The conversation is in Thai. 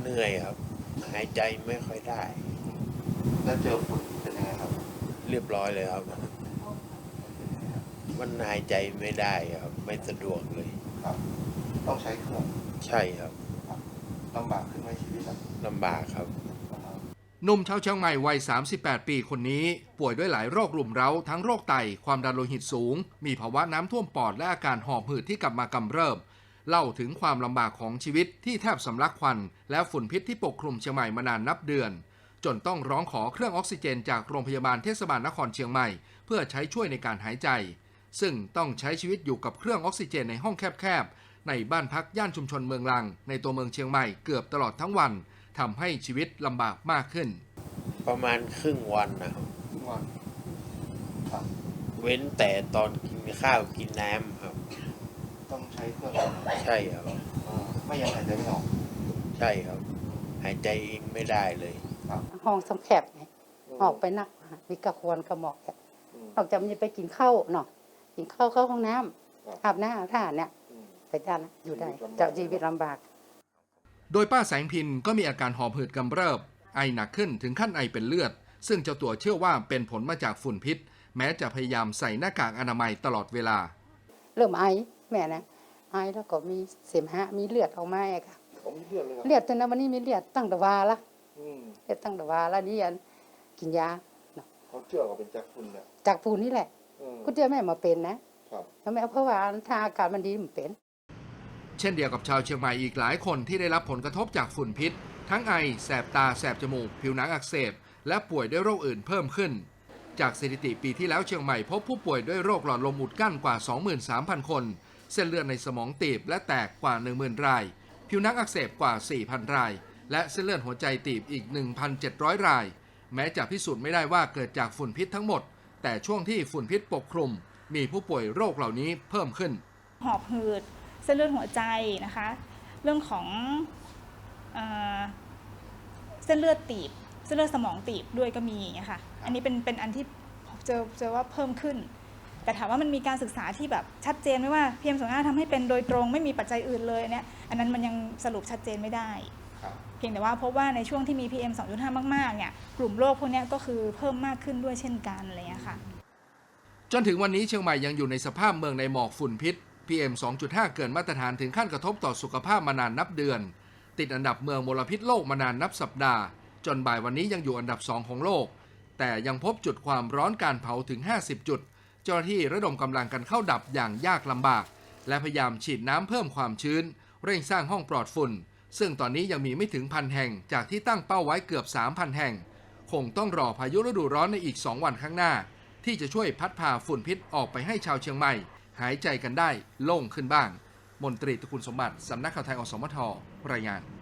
เหนื่อยครับ หายใจไม่ค่อยได้ แล้วเจอฝุ่นเป็นยังไงครับ เรียบร้อยเลยครับ มันหายใจไม่ได้ครับ ไม่สะดวกเลย ครับ ต้องใช้เครื่องใช่ครับลำบากขึ้นไหมชีวิตอะลำบากครับนะครับหนุ่มชาวเชียงใหม่วัย 38 ปีคนนี้ ป่วยด้วยหลายโรครุมเร้าทั้งโรคไต ความดันโลหิตสูง มีภาวะน้ำท่วมปอดและอาการหอบหืดที่กลับมากำเริบ เล่าถึงความลำบากของชีวิตที่แทบสำลักควัน และฝุ่นพิษที่ปกคลุมเชียงใหม่มานานนับเดือน จนต้องร้องขอเครื่องออกซิเจนจากโรงพยาบาลเทศบาลนครเชียงใหม่ เพื่อใช้ช่วยในการหายใจ ซึ่งต้องใช้ชีวิตอยู่กับเครื่องออกซิเจนในห้องแคบๆในบ้านพักย่านชุมชนเมืองลัง ในตัวเมืองเชียงใหม่เกือบตลอดทั้งวันทำให้ชีวิตลำบากมากขึ้น ประมาณครึ่งวันนะครับทุกวันครับเว้นแต่ตอนกินข้าวกินน้ำครับต้องใช้เครื่องใช่ครับเอ่อไม่อยังหายใจไม่ออก ใช่ครับ หายใจเองไม่ได้เลยห้องสำแคบไงออกไปนักมีกระควรกระหมอกแกอืมออกจากมันจะไปกินข้าวเนาะกินข้าวเข้าห้องน้ำครับอาบน้ำอาบท่าเนี่ยอืมไปด้านอยู่ได้ชีวิตลำบากเจ้าชีวิตลำบาก โดยป้าแสงพินก็มีอาการหอบหืดกำเริบ ไอหนักขึ้นถึงขั้นไอเป็นเลือด ซึ่งเจ้าตัวเชื่อว่าเป็นผลมาจากฝุ่นพิษ แม้จะพยายามใส่หน้ากากอนามัยตลอดเวลา เริ่มไอแม่นะ ไอแล้วก็มีเสมหะมีเลือดออกมาอะค่ะผมเลือดเลยครับเลือดจนนะวันนี้มีเลือดตั้งแต่วาละอืมเลือดตั้งแต่วาแล้วนี่ยันกินยาเขาเชื่อว่าเป็นจากฝุ่นเนี่ยจากปูนนี่แหละอืมคุณเจ้าแม่มาเป็นนะครับ แล้วแม่เพราะว่าถ้าอากาศมันดีมันเป็น เช่นเดียวกับชาวเชียงใหม่อีกหลายคนที่ได้รับผลกระทบจากฝุ่นพิษ ทั้งไอ แสบตา แสบจมูก ผิวหนังอักเสบ และป่วยด้วยโรคอื่นเพิ่มขึ้น จากสถิติปีที่แล้วเชียงใหม่พบผู้ป่วยด้วยโรคหลอดลมอุดกั้นกว่า 23,000 คน เส้นเลือดในสมองตีบและแตกกว่า 10,000 ราย ผิวหนังอักเสบกว่า 4,000 ราย และเส้นเลือดหัวใจตีบอีก 1,700 ราย แม้จะพิสูจน์ไม่ได้ว่าเกิดจากฝุ่นพิษทั้งหมด แต่ช่วงที่ฝุ่นพิษปกคลุม มีผู้ป่วยโรคเหล่านี้เพิ่มขึ้น หอบหืด เส้นเลือดหัวใจนะคะ เรื่องของเออเส้นเลือดตีบ เส้นเลือดสมองตีบด้วยก็มีอย่างเงี้ยค่ะ อันนี้เป็นเป็นอันที่เจอเจอว่าเพิ่มขึ้น แต่ถามว่ามันมีการศึกษาที่แบบชัดเจนไหมว่าพีเอ็มสองทำให้เป็นโดยตรงไม่มีปัจจัยอื่นเลยเนี่ยอันนั้นมันยังสรุปชัดเจนไม่ได้ครับเพียงแต่ว่าพบว่าในช่วงที่มี PM 2.5 มาก ๆ เนี่ยกลุ่มโรคพวกเนี้ยก็คือเพิ่มมากขึ้นด้วยเช่นกันอะไรอย่างเงี้ยค่ะ จนถึงวันนี้เชียงใหม่ยังอยู่ในสภาพเมืองในหมอกฝุ่นพิษ PM 2.5 เกินมาตรฐานถึงขั้นกระทบต่อสุขภาพมานานนับเดือน ติดอันดับเมืองมลพิษโลกมานานนับสัปดาห์ จนบ่ายวันนี้ยังอยู่อันดับ 2 ของโลก แต่ยังพบจุดความร้อนการเผาถึง 50 จุด เจ้าหน้าที่ระดมกำลังกันเข้าดับอย่างยากลำบาก และพยายามฉีดน้ำเพิ่มความชื้น เร่งสร้างห้องปลอดฝุ่น ซึ่งตอนนี้ยังมีไม่ถึงพันแห่งจากที่ตั้งเป้าไว้เกือบ 3,000 แห่ง คงต้องรอพายุฤดูร้อนในอีก 2 วันข้างหน้า ที่จะช่วยพัดพาฝุ่นพิษออกไปให้ชาวเชียงใหม่ หายใจกันได้โล่งขึ้นบ้าง มนตรีตระกูลสมบัติสำนักข่าวไทยอสมทรายงาน